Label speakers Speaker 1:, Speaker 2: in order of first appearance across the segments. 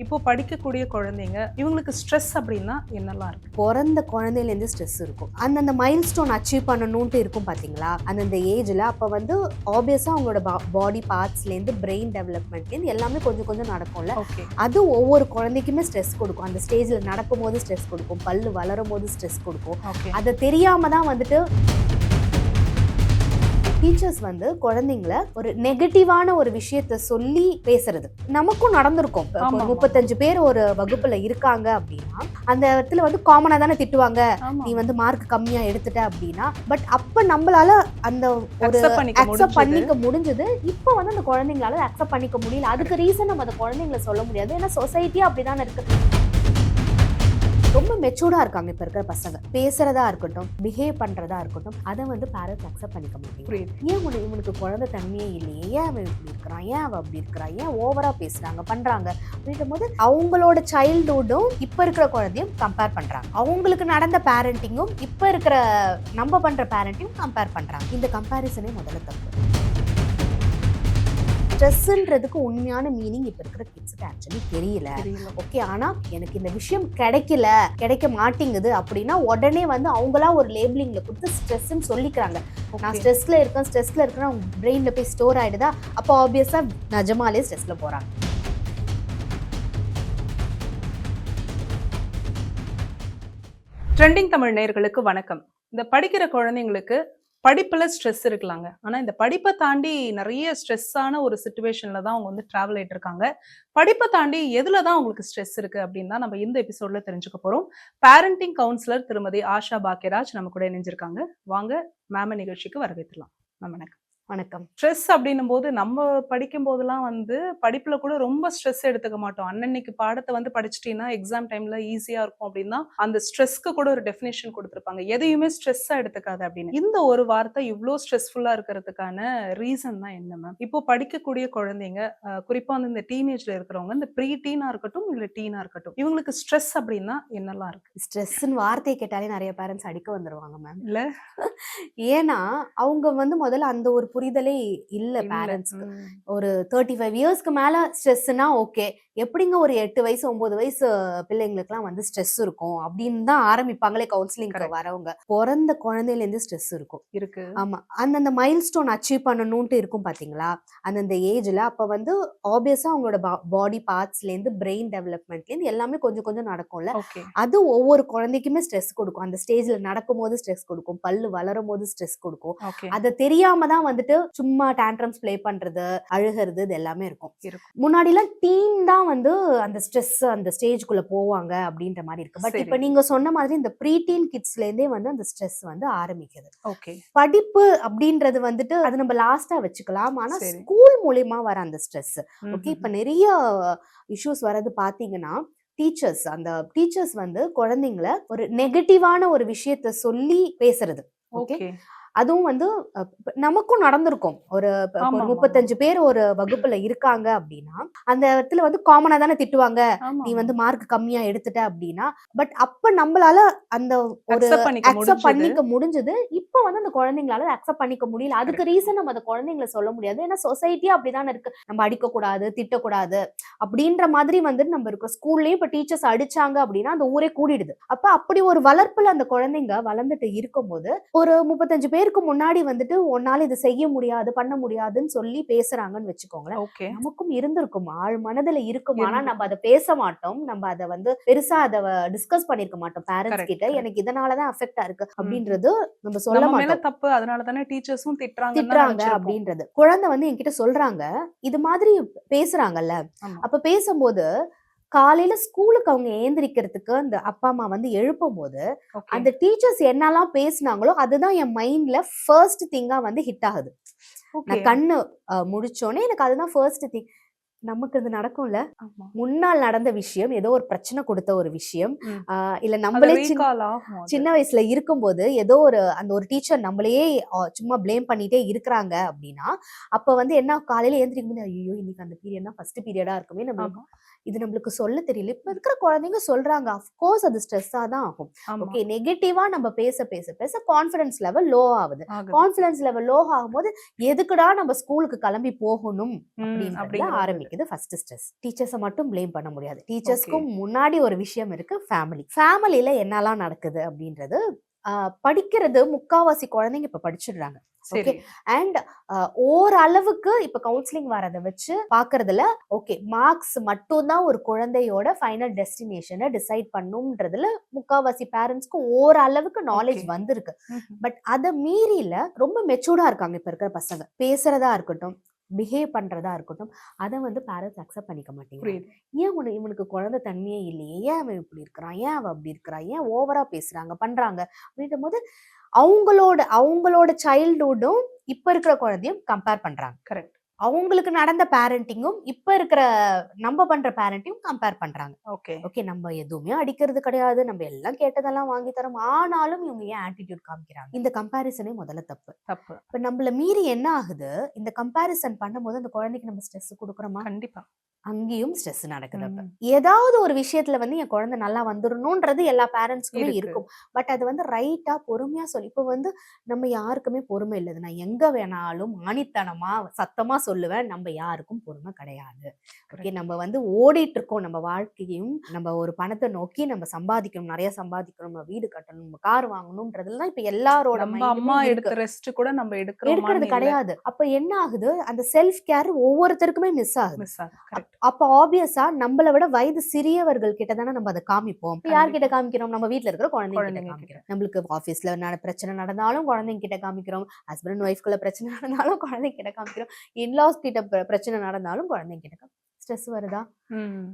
Speaker 1: இப்போ படிக்கக்கூடிய குழந்தைங்க இவங்களுக்கு ஸ்ட்ரெஸ் அப்படின்னா என்னெல்லாம் இருக்கு?
Speaker 2: பிறந்த குழந்தையிலேருந்து ஸ்ட்ரெஸ் இருக்கும். அந்தந்த மைல் ஸ்டோன் அச்சீவ் பண்ணணும்ட்டு இருக்கும் பார்த்தீங்களா அந்தந்த ஏஜில் அப்போ வந்து ஆப்வியஸாக அவங்களோட பாடி பார்ட்ஸ்லேருந்து பிரெயின் டெவலப்மெண்ட்லேருந்து எல்லாமே கொஞ்சம் கொஞ்சம் நடக்கும்ல.
Speaker 1: ஓகே
Speaker 2: அது ஒவ்வொரு குழந்தைக்குமே ஸ்ட்ரெஸ் கொடுக்கும். அந்த ஸ்டேஜில் நடக்கும்போது ஸ்ட்ரெஸ் கொடுக்கும். பல்லு வளரும் போது ஸ்ட்ரெஸ் கொடுக்கும்.
Speaker 1: ஓகே
Speaker 2: அதை தெரியாம தான் வந்துட்டு டீச்சர்ஸ் வந்து குழந்தைங்கள ஒரு நெகட்டிவான ஒரு விஷயத்த சொல்லி பேசுறது. நமக்கும் நடந்திருக்கும். முப்பத்தஞ்சு பேர் ஒரு வகுப்புல இருக்காங்க அப்படின்னா அந்த இடத்துல வந்து காமனா தானே திட்டுவாங்க. நீ வந்து மார்க் கம்மியா எடுத்துட்ட அப்படின்னா பட் அப்ப நம்மளால அந்த ஒரு அக்செப்ட். பண்ணிக்க முடிஞ்சது. இப்போ வந்து அந்த குழந்தைங்களால அக்செப்ட் பண்ணிக்க முடியல. அதுக்கு ரீசன் நம்ம அந்த குழந்தைங்கள சொல்ல முடியாது. ஏன்னா சொசைட்டியா அப்படிதானே இருக்கு. ரொம்ப மெச்சூர்டா இருக்காங்க இப்ப இருக்கிற பசங்க. பேசுறதா இருக்கட்டும் பிஹேவ் பண்றதா இருக்கட்டும் அதை வந்து பேரண்ட்ஸ் அக்செப்ட் பண்ணிக்க மாட்டேங்க
Speaker 1: புரியுது.
Speaker 2: ஏன் உனக்கு இவனுக்கு குழந்தை தன்மையே இல்லையே? ஏன் அவன் இப்படி இருக்கிறான்? ஏன் அவ அப்படி இருக்கிறா ஏன் ஓவரா பேசுறாங்க பண்றாங்க? அப்படின்ற போது அவங்களோட சைல்டுஹுட்டும் இப்ப இருக்கிற குழந்தையும் கம்பேர் பண்றாங்க. அவங்களுக்கு நடந்த பேரண்டிங்கும் இப்ப இருக்கிற நம்ம பண்ற பேரண்டிங்கும் கம்பேர் பண்றாங்க. இந்த கம்பேரிசனே முதல்ல தப்பு. ஸ்ட்ரெஸ்ன்றதுக்கு உண்மையான மீனிங் இப்ப இருக்கிற கிட்ஸுக்கு ஆக்சுவலி தெரியல. ஓகே ஆனா எனக்கு இந்த விஷயம் கிடைக்கல கிடைக்க மாட்டேங்குது அப்படின்னா உடனே வந்து அவங்களா ஒரு லேபிளிங்ல கொடுத்து ஸ்ட்ரெஸ்ன்னு சொல்லிக்கிறாங்க. நான். ஸ்ட்ரெஸ்ல இருக்கேன் ஸ்ட்ரெஸ்ல இருக்கேன் அவங்க பிரெயின்ல போய் ஸ்டோர் ஆயிடுதா? அப்போ ஆப்வியஸா நிஜமாலே ஸ்ட்ரெஸ்ல போறாங்க.
Speaker 1: ட்ரெண்டிங் தமிழ் நேயர்களுக்கு வணக்கம். இந்த படிக்கிற குழந்தைங்களுக்கு படிப்பில் ஸ்ட்ரெஸ் இருக்கலாங்க. ஆனால் இந்த படிப்பை தாண்டி நிறைய ஸ்ட்ரெஸ்ஸான ஒரு சுச்சுவேஷனில் தான் அவங்க வந்து ட்ராவல் ஆயிட்டு இருக்காங்க. படிப்பை தாண்டி எதில் தான் அவங்களுக்கு ஸ்ட்ரெஸ் இருக்குது அப்படின்னு தான் நம்ம இந்த எபிசோட்ல தெரிஞ்சுக்க போகிறோம் பேரண்டிங் கவுன்சிலர் திருமதி ஆஷா பாக்கியராஜ் நம்ம கூட இணைஞ்சிருக்காங்க. வாங்க மேம நிகழ்ச்சிக்கு வரவேற்றலாம் மேம் வணக்கம்.
Speaker 2: வணக்கம்.
Speaker 1: ஸ்ட்ரெஸ் அப்படின்னும் போது நம்ம படிக்கும் போதெல்லாம் வந்து படிப்புல கூட ரொம்ப ஸ்ட்ரெஸ் எடுத்துக்க மாட்டோம். அன்னன்னைக்கு பாடத்தை வந்து படிச்சிட்டீங்கன்னா எக்ஸாம் டைம்ல ஈஸியா இருக்கும் அப்படின்னா அந்த ஸ்ட்ரெஸ்க்கு கூட ஒரு டெஃபினேஷன் கொடுத்துருப்பாங்க. எதையுமே ஸ்ட்ரெஸ்ஸா எடுத்துக்காது அப்படின்னு. இந்த ஒரு வார்த்தை இவ்வளோ ஸ்ட்ரெஸ்ஃபுல்லா இருக்கிறதுக்கான ரீசன் தான் என்ன மேம் இப்போ படிக்கக்கூடிய குழந்தைங்க குறிப்பா வந்து இந்த டீனேஜ்ல இருக்கிறவங்க இந்த ப்ரீ டீனா இருக்கட்டும் இல்ல டீனா இருக்கட்டும் இவங்களுக்கு ஸ்ட்ரெஸ் அப்படின்னா என்னெல்லாம் இருக்கு?
Speaker 2: ஸ்ட்ரெஸ்ன்னு வார்த்தையை கேட்டாலே நிறைய பேரண்ட்ஸ் அடிக்க வந்துருவாங்க மேம்
Speaker 1: இல்ல?
Speaker 2: ஏன்னா அவங்க வந்து முதல்ல அந்த ஒரு புரிதலே இல்ல. பேரண்ட்ஸ்க்கு. ஒரு தேர்ட்டி ஃபைவ் இயர்ஸ்க்கு மேல ஸ்ட்ரெஸ்னா ஓகே எப்படிங்க ஒரு எட்டு வயசு ஒன்பது வயசு பிள்ளைங்களுக்குலாம் வந்து ஸ்ட்ரெஸ் இருக்கும்? அப்படின்னு தான் ஆரம்பிப்பாங்களே
Speaker 1: Correct.
Speaker 2: வரவங்க. பிறந்த குழந்தையில இருந்து ஸ்ட்ரெஸ் இருக்கும்.
Speaker 1: இருக்கு.
Speaker 2: ஆமா. அந்தந்த மைல் ஸ்டோன் அச்சீவ் பண்ணணும்ட்டு இருக்கும் பாத்தீங்களா? அந்தந்த ஏஜ்ல அப்ப வந்து ஆப்வியஸா அவங்களோட பாடி பார்ட்ஸ்ல இருந்து பிரெயின் டெவலப்மெண்ட்ல இருந்து எல்லாமே கொஞ்சம் கொஞ்சம் நடக்கும்ல? அது ஒவ்வொரு குழந்தைக்குமே ஸ்ட்ரெஸ் கொடுக்கும். அந்த ஸ்டேஜ்ல நடக்கும் போது ஸ்ட்ரெஸ் கொடுக்கும். பல்லு வளரும் போது ஸ்ட்ரெஸ் கொடுக்கும் அதை தெரியாம தான் வந்துட்டு சும்மா டேண்ட்ரம்ஸ் ப்ளே பண்றது அழுகிறது இது எல்லாமே இருக்கும்.
Speaker 1: இருக்கும்.
Speaker 2: முன்னாடிலாம் டீன் தான் வந்து அந்த ஸ்ட்ரெஸ் அந்த ஸ்டேஜ்குள்ள போவாங்க அப்படின்ற மாதிரி இருக்கு. பட். இப்ப நீங்க சொன்ன மாதிரி இந்த ப்ரீ டீன் கிட்ஸ்ல இருந்தே வந்து அந்த ஸ்ட்ரெஸ் வந்து ஆரம்பிக்குது.
Speaker 1: ஓகே.
Speaker 2: படிப்பு அப்படின்றது வந்துட்டு அது நம்ம லாஸ்டா வச்சுக்கலாம். ஆனா. ஸ்கூல் மூலியமா வர அந்த ஸ்ட்ரெஸ் ஓகே. இப்ப நிறைய இஷ்யூஸ் வர்றது பாத்தீங்கன்னா டீச்சர்ஸ் அந்த டீச்சர்ஸ் வந்து குழந்தைங்கள ஒரு நெகட்டிவான ஒரு விஷயத்த சொல்லி பேசுறது. ஓகே. அதுவும் வந்து நமக்கும் நடந்திருக்கும். ஒரு ஒரு. முப்பத்தஞ்சு பேர் ஒரு வகுப்புல இருக்காங்க அப்படின்னா அந்த இடத்துல வந்து காமனா தானே திட்டுவாங்க. நீ. வந்து மார்க் கம்மியா எடுத்துட்ட அப்படின்னா பட் அப்ப நம்மளால அந்த ஒரு அக்செப்ட். பண்ணிக்க முடிஞ்சது. இப்போ வந்து அந்த குழந்தைங்களால அக்செப்ட் பண்ணிக்க முடியல. அதுக்கு ரீசன் நம்ம அந்த குழந்தைங்கள சொல்ல முடியாது. ஏன்னா சொசைட்டியா அப்படிதானே இருக்கு. நம்ம அடிக்க கூடாது திட்டக்கூடாது அப்படின்ற மாதிரி வந்து நம்ம இருக்கோம் ஸ்கூல்லயும் இப்ப டீச்சர்ஸ் அடிச்சாங்க அப்படின்னா அந்த ஊரே கூடிடுது. அப்ப அப்படி ஒரு வளர்ப்புல அந்த குழந்தைங்க வளர்ந்துட்டு இருக்கும்போது ஒரு முப்பத்தஞ்சு பேருக்கு முன்னாடி வந்துட்டு உன்னால இது செய்ய முடியாது பண்ண முடியாதுன்னு சொல்லி பேசுறாங்கன்னு வச்சுக்கோங்களேன். நமக்கும் இருந்திருக்கும். ஆழ் மனதுல இருக்கும். ஆனா. நம்ம அதை பேச மாட்டோம். நம்ம அதை வந்து பெருசா அதை டிஸ்கஸ் பண்ணிருக்க மாட்டோம் பேரண்ட்ஸ் கிட்ட. எனக்கு இதனாலதான் அஃபெக்டா இருக்கு அப்படின்றது நம்ம சொல்ல மாட்டோம்.
Speaker 1: தப்பு. அதனால தானே டீச்சர்ஸும் திட்டுறாங்க
Speaker 2: திட்டுறாங்க அப்படின்றது. குழந்தை வந்து என்கிட்ட சொல்றாங்க இது மாதிரி பேசுறாங்கல்ல. அப்ப பேசும்போது காலையில ஸ்கூலுக்கு அவங்க ஏந்திரிக்கிறதுக்கு அந்த அப்பா அம்மா வந்து எழுப்பும் போது அந்த டீச்சர்ஸ் என்னெல்லாம் பேசுனாங்களோ அதுதான் என் மைண்ட்ல ஃபர்ஸ்ட் திங்கா வந்து ஹிட் ஆகுது. நான் கண்ணு முழிச்சோனே எனக்கு அதுதான் ஃபர்ஸ்ட் திங் நமக்கு இது நடக்கும்ல? முன்னால் நடந்த விஷயம் ஏதோ ஒரு பிரச்சனை கொடுத்த ஒரு விஷயம் இல்ல நம்மளே சின்ன வயசுல இருக்கும்போது ஏதோ ஒரு அந்த ஒரு டீச்சர் நம்மளையே சும்மா ப்ளேம் பண்ணிட்டே இருக்கிறாங்க அப்படின்னா அப்ப வந்து என்ன காலையில ஏந்திரிக்கும் போது ஐயோ இன்னைக்கு அந்த பீரியட் தான் ஃபர்ஸ்ட் பீரியடா இருக்குமே நம்ம இது நம்மளுக்கு சொல்ல தெரியல. இப்ப இருக்கிற குழந்தைங்க சொல்றாங்க அஃப்கோர்ஸ் அது ஸ்ட்ரெஸ்ஸா தான் ஆகும். ஓகே நெகட்டிவா நம்ம பேச பேச பேச கான்ஃபிடன்ஸ் லெவல் லோ ஆகுது. கான்ஃபிடன்ஸ் லெவல் லோ ஆகும்போது எதுக்குடா நம்ம ஸ்கூலுக்கு கிளம்பி போகணும் அப்படின்றதுல ஆரம்பிக்குது ஃபர்ஸ்ட் ஸ்ட்ரெஸ் டீச்சர்ஸை மட்டும் ப்ளேம் பண்ண முடியாது. டீச்சர்ஸ்க்கும் முன்னாடி ஒரு விஷயம் இருக்கு ஃபேமிலி ஃபேமிலியில என்னெல்லாம் நடக்குது அப்படின்றது படிக்கிறது முக்காவாசி குழந்தைங்க இப்ப படிச்சிடுறாங்க.
Speaker 1: சரி.
Speaker 2: அண்ட் ஓரளவுக்கு இப்ப கவுன்சிலிங் வரதை வச்சு பாக்குறதுல ஓகே மார்க்ஸ் மட்டும்தான் ஒரு குழந்தையோட ஃபைனல் டெஸ்டினேஷனை டிசைட் பண்ணும்ன்றதுல முக்காவாசி பேரண்ட்ஸ்க்கு ஓரளவுக்கு நாலேஜ். வந்திருக்கு. பட் அதை மீறில ரொம்ப மெச்சூர்டா இருக்காங்க இப்ப இருக்கிற பசங்க. பேசுறதா இருக்கட்டும் பிஹேவ் பண்றதா இருக்கட்டும் அதை வந்து பேரண்ட்ஸ் அக்செப்ட் பண்ணிக்க மாட்டேங்கிறாங்க.
Speaker 1: புரியுது.
Speaker 2: ஏன் உன இவனுக்கு குழந்தை தன்மையே இல்லையே? ஏன் அவன் இப்படி இருக்கிறான்? ஏன் அவன் அப்படி இருக்கிறான்? ஏன் ஓவரா பேசுறாங்க பண்றாங்க? அப்படின்ற போது அவங்களோட அவங்களோட சைல்ட்ஹுட்டும் இப்ப இருக்கிற குழந்தையும் கம்பேர் பண்றாங்க.
Speaker 1: கரெக்ட்
Speaker 2: அவங்களுக்கு நடந்த பேரண்டிங்கும் இப்ப இருக்கிற நம்ம பண்ற பேரண்டிங் கம்பேர் பண்றாங்க.
Speaker 1: ஓகே.
Speaker 2: ஓகே நம்ம எதுவுமே அடிக்கிறது கிடையாது. நம்ம எல்லாம் கேட்டதெல்லாம் வாங்கி தரோம். ஆனாலும் இவங்க ஏன் ஆட்டிடியூட் காமிக்கிறாங்க? இந்த கம்பேரிசனே முதல்ல தப்பு.
Speaker 1: தப்பு.
Speaker 2: இப்ப நம்மள மீறி என்ன ஆகுது? இந்த கம்பேரிசன் பண்ணும்போது அந்த குழந்தைக்கு நம்ம ஸ்ட்ரெஸ் கொடுக்குறோமா?
Speaker 1: கண்டிப்பா.
Speaker 2: அங்கேயும் ஸ்ட்ரெஸ் நடக்குது அப்ப. ஏதாவது ஒரு விஷயத்துல வந்து என் குழந்தை நல்லா வந்துடணும்ன்றது எல்லா பேரண்ட்ஸ்க்குமே
Speaker 1: இருக்கு.
Speaker 2: இருக்கும். பட் அது வந்து ரைட்டா பொறுமையா சொல்லி. இப்போ வந்து நம்ம யாருக்குமே பொறுமை இல்லது. நான் எங்க வேணாலும் ஆணித்தனமா சத்தமா சொல்லுவேன். நம்ம யாருக்கும் பொறுமை கிடையாது. ஓகே நம்ம வந்து ஓடிட்டு இருக்கோம் நம்ம வாழ்க்கையும் நம்ம ஒரு பணத்தை நோக்கி நம்ம சம்பாதிக்கணும். நிறைய சம்பாதிக்கணும். நம்ம வீடு கட்டணும். நம்ம கார் வாங்கணும்ன்றதுலாம் இப்ப எல்லாரோட
Speaker 1: அம்மா. எடுத்த ரெஸ்ட் கூட நம்ம எடுக்கிறோம்
Speaker 2: எடுக்கிறது கிடையாது. அப்ப என்ன ஆகுது? அந்த செல்ஃப் கேர் ஒவ்வொருத்தருக்குமே மிஸ் ஆகுது. அப்ப ஆப்வியஸா நம்மள விட வயது சிறியவர்கள் கிட்ட தானே நம்ம அதை காமிப்போம். யார்கிட்ட காமிக்கிறோம்? நம்ம வீட்ல இருக்கிற குழந்தைங்க காமிக்கிறோம். நம்மளுக்கு ஆபீஸ்ல நட பிரச்சனை நடந்தாலும் குழந்தைங்க கிட்ட காமிக்கிறோம். ஹஸ்பண்ட் ஒய்ஃப்குள்ள பிரச்சனை நடந்தாலும் குழந்தைங்க கிட்ட காமிக்கிறோம். இன்லாஸ் கிட்ட பிர- பிரச்சனை நடந்தாலும் குழந்தைங்க கிட்ட ஸ்ட்ரெஸ் வருதா?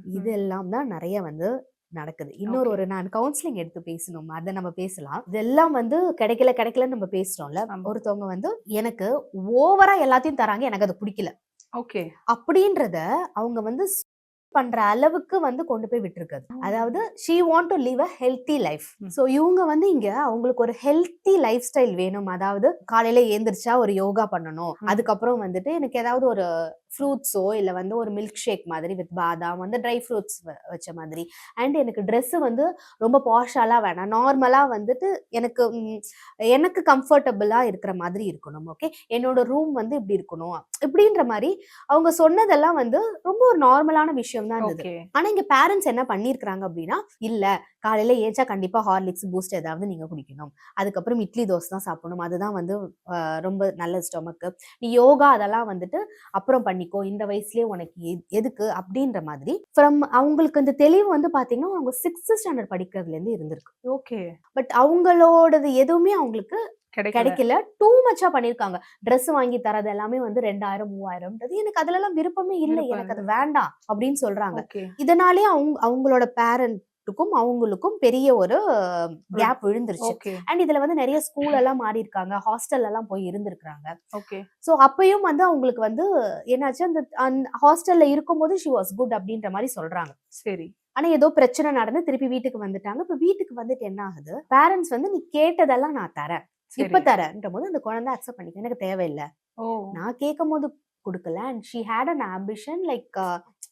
Speaker 2: இது எல்லாம் தான் நிறைய வந்து நடக்குது. இன்னொரு. ஒரு நான் கவுன்சிலிங் எடுத்து பேசணும். அதை நம்ம பேசலாம். இதெல்லாம் வந்து கிடைக்கல கிடைக்கலன்னு நம்ம பேசுறோம்ல. ஒருத்தவங்க வந்து எனக்கு ஓவரா எல்லாத்தையும் தராங்க. எனக்கு அது பிடிக்கல.
Speaker 1: ஓகே.
Speaker 2: அப்படின்றத அவங்க வந்து பண்ற அளவுக்கு வந்து கொண்டு போய் விட்டுருக்குது. அதாவது she want to live a healthy life. So இவங்க வந்து இங்க அவங்களுக்கு ஒரு ஹெல்த்தி லைஃப் ஸ்டைல் வேணும். அதாவது காலையில ஏந்திரிச்சா ஒரு யோகா பண்ணணும். அதுக்கப்புறம் வந்துட்டு எனக்கு ஏதாவது ஒரு ஃப்ரூட்ஸோ இல்லை வந்து ஒரு மில்க் ஷேக் மாதிரி வித் பாதாம் வந்து ட்ரை ஃப்ரூட்ஸ் வச்ச மாதிரி. அண்ட் எனக்கு Dress வந்து ரொம்ப பாஷாலாம் வேணாம். நார்மலாக வந்துட்டு எனக்கு எனக்கு கம்ஃபர்டபுளாக இருக்கிற மாதிரி இருக்கணும் ஓகே என்னோட ரூம் வந்து இப்படி இருக்கணும். இப்படின்ற மாதிரி அவங்க சொன்னதெல்லாம் வந்து ரொம்ப ஒரு நார்மலான விஷயம் தான் இருந்தது.
Speaker 1: ஓகே
Speaker 2: ஆனா இங்க பேரண்ட்ஸ் என்ன பண்ணிருக்காங்க அப்படின்னா இல்ல காலையில ஏஞ்சா கண்டிப்பா ஹார்லிக்ஸ் பூஸ்ட் ஏதாவது நீங்க குடிக்கணும். அதுக்கப்புறம் இட்லி தோசை தான் சாப்பிடணும். அதுதான் வந்து ரொம்ப நல்ல ஸ்டொமக்கு நீ யோகா அதெல்லாம் வந்துட்டு அப்புறம் பண்ணிக்கோ இந்த வயசுலயே உனக்கு எதுக்கு? அப்படின்ற மாதிரி ஃப்ரம் அவங்களுக்கு அந்த தெளிவு வந்து பாத்தீங்கன்னா அவங்க சிக்ஸ்த் ஸ்டாண்டர்ட் படிக்கிறதுல இருந்து இருந்திருக்கு.
Speaker 1: ஓகே.
Speaker 2: பட் அவங்களோடது எதுவுமே அவங்களுக்கு
Speaker 1: கிடைக்கல.
Speaker 2: டூ மச்சா பண்ணிருக்காங்க. Dress வாங்கி தரது எல்லாமே வந்து ரெண்டாயிரம் மூவாயிரம்ன்றது எனக்கு அதுல எல்லாம் விருப்பமே இல்லை. எனக்கு அது வேண்டாம் அப்படின்னு சொல்றாங்க. இதனாலே அவங்க அவங்களோட பேரண்ட்டுக்கும் அவங்களுக்கும் பெரிய ஒரு கேப் விழுந்துருச்சு. அண்ட் இதுல வந்து நிறைய ஸ்கூல் எல்லாம் மாறி இருக்காங்க ஹாஸ்டல் எல்லாம் போய் இருந்திருக்காங்க
Speaker 1: ஓகே.
Speaker 2: சோ அப்பயும் வந்து அவங்களுக்கு வந்து என்னாச்சு? அந்த ஹாஸ்டல்ல இருக்கும்போது ஷி வாஸ் குட் அப்படின்ற மாதிரி சொல்றாங்க.
Speaker 1: சரி.
Speaker 2: ஆனா ஏதோ பிரச்சனை நடந்து திருப்பி வீட்டுக்கு வந்துட்டாங்க. இப்ப வீட்டுக்கு வந்துட்டு என்ன ஆகுது? பேரண்ட்ஸ் வந்து நீ கேட்டதெல்லாம் நான் தரேன். இப்ப தரேன்ற போது அந்த குழந்தை அக்செப்ட் பண்ணிக்க எனக்கு தேவையில்லை. நான் கேட்கும் போது கொடுக்கல and she had an ambition like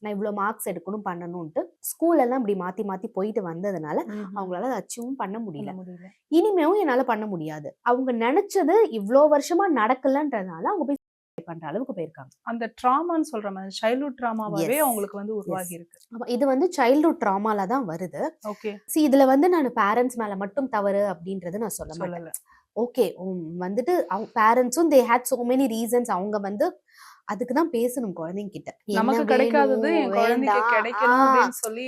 Speaker 2: நான் இவ்வளோ மார்க்ஸ் எடுக்கணும் பண்ணணும்ட்டு ஸ்கூல் எல்லாம் இப்படி மாத்தி மாத்தி போயிட்டு வந்ததுனால. அவங்களால அதை அச்சீவும் பண்ண முடியல. இனிமேவும் என்னால பண்ண முடியாது. அவங்க நினைச்சது இவ்வளோ வருஷமா நடக்கலன்றதுனால அவங்க போய் பண்ற அளவுக்கு போயிருக்காங்க.
Speaker 1: அந்த ட்ராமான்னு சொல்ற மாதிரி சைல்ட்ஹுட் ட்ராமாவே. அவங்களுக்கு வந்து உருவாகி இருக்கு.
Speaker 2: இது வந்து சைல்ட்ஹுட் ட்ராமால தான் வருது.
Speaker 1: ஓகே.
Speaker 2: சி இதுல வந்து நான் பேரண்ட்ஸ் மேல மட்டும் தவறு அப்படின்றது நான் சொல்ல மாட்டேன். ஓகே வந்துட்டு அவங்க பேரண்ட்ஸும் they had so many reasons அவங்க வந்து அதுக்கு தான் பேசணும் குழந்தைங்க கிட்ட என்ன
Speaker 1: நமக்கு கிடைக்காதது சொல்லி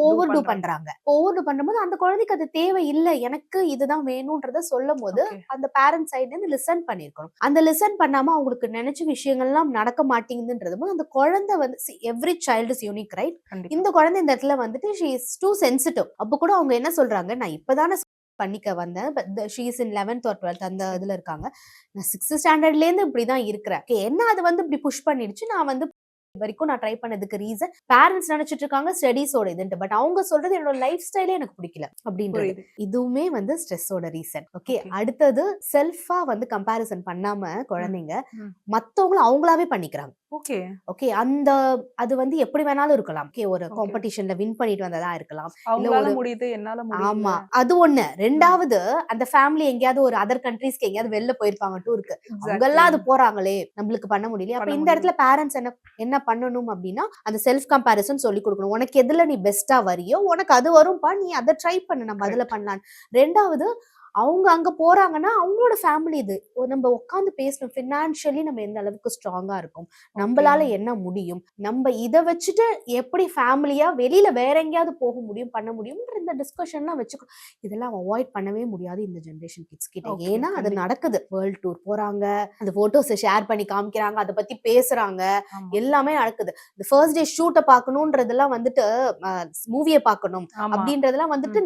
Speaker 1: ஓவர்
Speaker 2: டூ பண்றாங்க. ஓவர் டூ பண்ணும்போது அந்த குழந்தைக்கு அது தேவை இல்ல எனக்கு இதுதான் வேணும்ன்றத சொல்லும் போது அந்த பேரண்ட் சைடுல இருந்து லிசன் பண்ணிருக்கணும். அந்த லிசன் பண்ணாம அவங்களுக்கு நினைச்ச விஷயங்கள்லாம் நடக்க மாட்டேங்குதுன்றது போது அந்த குழந்தை வந்து every child is unique right இந்த குழந்தை இந்த இடத்துல வந்துட்டு ஷீ இஸ் டூ சென்சிட்டிவ் அப்போ கூட அவங்க என்ன சொல்றாங்க? நான் இப்பதானே பண்ணிக்க வந்தேன். But she's in eleventh or twelfth அந்த இதில் இருக்காங்க. நான் சிக்ஸ்த் ஸ்டாண்டர்ட்லேருந்து இப்படி தான் இருக்கிறேன். என்ன அது வந்து இப்படி புஷ் பண்ணிடுச்சு? நான் வந்து வரைக்கும் நான் ட்ரை பண்ணதுக்கு ரீசன் பேரண்ட்ஸ் நினைச்சிட்டு இருக்காங்க ஸ்டடீஸோட இதுன்ட்டு. பட் அவங்க சொல்றது என்னோட லைஃப் ஸ்டைலே எனக்கு பிடிக்கல அப்படின்றது. இதுவுமே வந்து ஸ்ட்ரெஸ்ஸோட ரீசன் ஓகே. அடுத்தது செல்ஃபா வந்து கம்பேரிசன் பண்ணாம குழந்தைங்க. மத்தவங்கள அவங்களாவே பண்ணிக்கிறாங்க.
Speaker 1: ஓகே
Speaker 2: ஓகே அந்த அது வந்து எப்படி வேணாலும் இருக்கலாம். ஓகே ஒரு. காம்படிஷன்ல வின் பண்ணிட்டு வந்ததா இருக்கலாம்.
Speaker 1: அவங்களால
Speaker 2: ஒரு-
Speaker 1: முடியுது என்னால
Speaker 2: ஆமா அது ஒண்ணு. ரெண்டாவது அந்த ஃபேமிலி எங்கேயாவது ஒரு அதர் கண்ட்ரீஸ்க்கு எங்கேயாவது வெளில போயிருப்பாங்க டூருக்கு அவங்க எல்லாம் அது போறாங்களே. நம்மளுக்கு பண்ண முடியல அப்ப இந்த இடத்துல பேரண்ட்ஸ் என்ன என்ன பண்ணணும் அப்படின்னா அந்த செல்ஃப் கம்பேரிசன் சொல்லி கொடுக்கணும். உனக்கு எதுல நீ பெஸ்டா வரியோ உனக்கு அது வரும்பா நீ அதை ட்ரை பண்ணு. நம்ம அதுல பண்ணலாம் ரெண்டாவது அவங்க அங்க போறாங்கன்னா அவங்களோட ஃபேமிலி இது. நம்ம உட்காந்து பேசணும். ஃபினான்ஷியலி நம்ம எந்த அளவுக்கு ஸ்ட்ராங்கா இருக்கும்? நம்மளால என்ன முடியும்? நம்ம இதை வச்சுட்டு எப்படி ஃபேமிலியா வெளியில வேற எங்கேயாவது போக முடியும் பண்ண முடியும்ன்ற இந்த டிஸ்கஷன்லாம் வச்சுக்கோ இதெல்லாம் அவாய்ட் பண்ணவே முடியாது இந்த ஜென்ரேஷன் கிட்ஸ் கிட்ட. ஏன்னா அது. நடக்குது. வேர்ல்ட் டூர் போறாங்க அந்த போட்டோஸை ஷேர் பண்ணி காமிக்கிறாங்க அதை பத்தி பேசுறாங்க. எல்லாமே நடக்குது. இந்த ஃபர்ஸ்ட் டே ஷூட்டை பார்க்கணுன்றதெல்லாம் வந்துட்டு மூவியை பார்க்கணும் அப்படின்றதெல்லாம் வந்துட்டு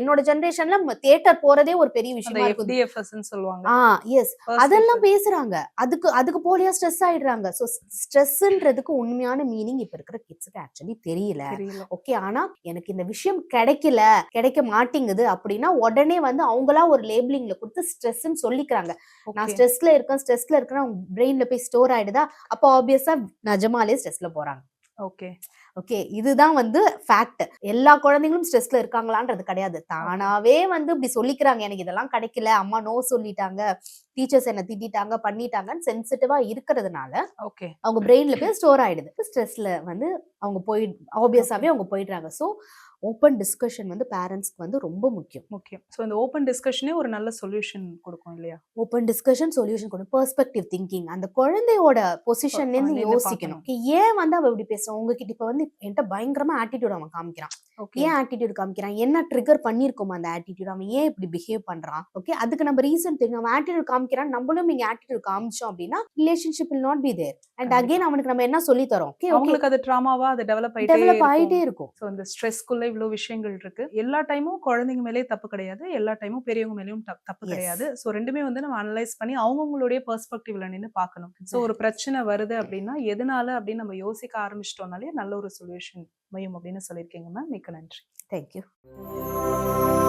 Speaker 2: என்னோட ஜென்ரேஷன்ல தியேட்டர் போறதே ஒரு பெரிய விஷயமா
Speaker 1: ன்னு சொல்லுவாங்க.
Speaker 2: ஆ எஸ் அதெல்லாம். பேசுறாங்க. அதுக்கு அதுக்கு போலியா ஸ்ட்ரெஸ் ஆயிடுறாங்க. ஸோ ஸ்ட்ரெஸ்ன்றதுக்கு உண்மையான மீனிங் இப்ப இருக்கிற கிட்ஸுக்கு ஆக்சுவலி தெரியல. ஓகே ஆனா எனக்கு இந்த விஷயம் கிடைக்கல கிடைக்க மாட்டேங்குது அப்படின்னா உடனே வந்து அவங்களா ஒரு லேபிளிங்ல கொடுத்து ஸ்ட்ரெஸ்ன்னு சொல்லிக்கிறாங்க. நான். ஸ்ட்ரெஸ்ல இருக்கேன் ஸ்ட்ரெஸ்ல இருக்கேன்னா அவங்க பிரெயின்ல போய் ஸ்டோர் ஆயிடுதா? அப்போ ஆப்வியஸா நிஜமாலே ஸ்ட்ரெஸ்ல போறாங்க.
Speaker 1: ஓகே
Speaker 2: ஓகே இதுதான் வந்து ஃபேக்ட் எல்லா குழந்தைங்களும் ஸ்ட்ரெஸ்ல இருக்காங்களான்றது கிடையாது. தானாவே வந்து இப்படி சொல்லிக்கிறாங்க எனக்கு இதெல்லாம் கிடைக்கல அம்மா நோ சொல்லிட்டாங்க டீச்சர்ஸ் என்ன திட்டிட்டாங்க பண்ணிட்டாங்கன்னு சென்சிட்டிவா இருக்கிறதுனால
Speaker 1: ஓகே.
Speaker 2: அவங்க பிரெயின்ல போய் ஸ்டோர் ஆயிடுது. ஸ்ட்ரெஸ்ல வந்து அவங்க போய் ஆப்வியஸாவே அவங்க போயிடுறாங்க. ஸோ ஓப்பன் டிஸ்கஷன் வந்து பேரண்ட்ஸ்க்கு வந்து ரொம்ப முக்கியம்.
Speaker 1: முக்கியம். ஸோ இந்த ஓப்பன் டிஸ்கஷனே ஒரு நல்ல சொல்யூஷன் கொடுக்கும் இல்லையா?
Speaker 2: ஓப்பன் டிஸ்கஷன் சொல்யூஷன் கொண்டு பெர்ஸ்பெக்டிவ் திங்கிங் அந்த குழந்தையோட பொசிஷன்ல இருந்து
Speaker 1: நின்னு
Speaker 2: யோசிக்கணும். ஏன் வந்து அவ இப்படி பேசுறான் உங்ககிட்ட இப்ப வந்து என்கிட்ட பயங்கரமா ஆட்டிடியூட் அவன் காமிக்கிறான்.
Speaker 1: ஓகே.
Speaker 2: ஏன் ஆட்டிடியூட் காமிக்கிறான்? என்ன ட்ரிகர் பண்ணிருக்கோம் அந்த ஆட்டிடியூட் அவன் ஏன் இப்படி பிஹேவ் பண்றான்? ஓகே அதுக்கு நம்ம ரீசன் தெரியும். அவன் ஆட்டிடியூட் காமிக்கிறான். நம்மளும் இங்க ஆட்டிடியூட் காமிச்சோம் அப்படின்னா relationship will not be there and. Again அவனுக்கு நம்ம என்ன சொல்லி தரோம்? ஓகே
Speaker 1: அவங்களுக்கு அது ட்ராமாவா அது டெவலப்
Speaker 2: டெவலப்
Speaker 1: ஆயிட்டே இருக்கும். ஸோ இந்த ஸ்ட்ரெஸ்க்குள்ள இவ்வளோ விஷயங்கள் இருக்கு. எல்லா டைமும் குழந்தைங்க மேலேயே தப்பு கிடையாது. எல்லா டைமும் பெரியவங்க மேலேயும் தப்- தப்பு. கிடையாது. ஸோ ரெண்டுமே வந்து நம்ம அனலைஸ் பண்ணி அவங்கவுங்களுடைய பெர்ஸ்பெக்டிவ்ல நின்று பார்க்கணும். ஸோ ஒரு பிரச்சனை வருது அப்படின்னா எதனால அப்படின்னு நம்ம யோசிக்க ஆரம்பிச்சிட்டோம்னாலே நல்ல ஒரு சொல்யூஷன் அமையும் அப்படின்னு சொல்லியிருக்கீங்க மேம் மிக்க நன்றி.
Speaker 2: தேங்க்யூ